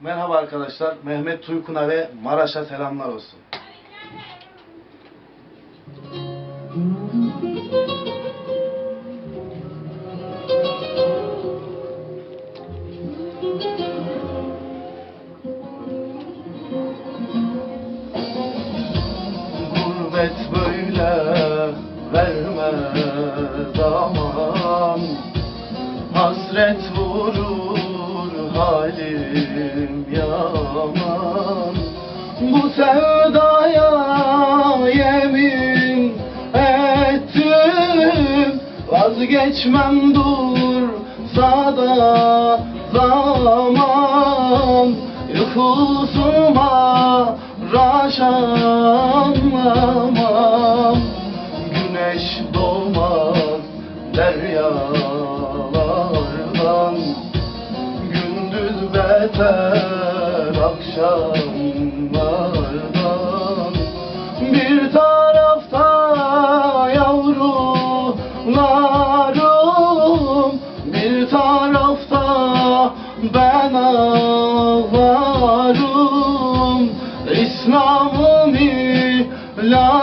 Merhaba arkadaşlar. Mehmet Tuykun'a ve Maraş'a selamlar olsun. Gurbet böyle vermez aman Hasret vurur halim yaman. Bu sevdaya yemin ettim. Vazgeçmem dur sada zaman. Yıkılsınma raşanlamam. Güneş doğmaz deryalardan beter akşamlardan. Bir tarafta yavrularım Bir tarafta ben ağlarım. İslam'ım hilali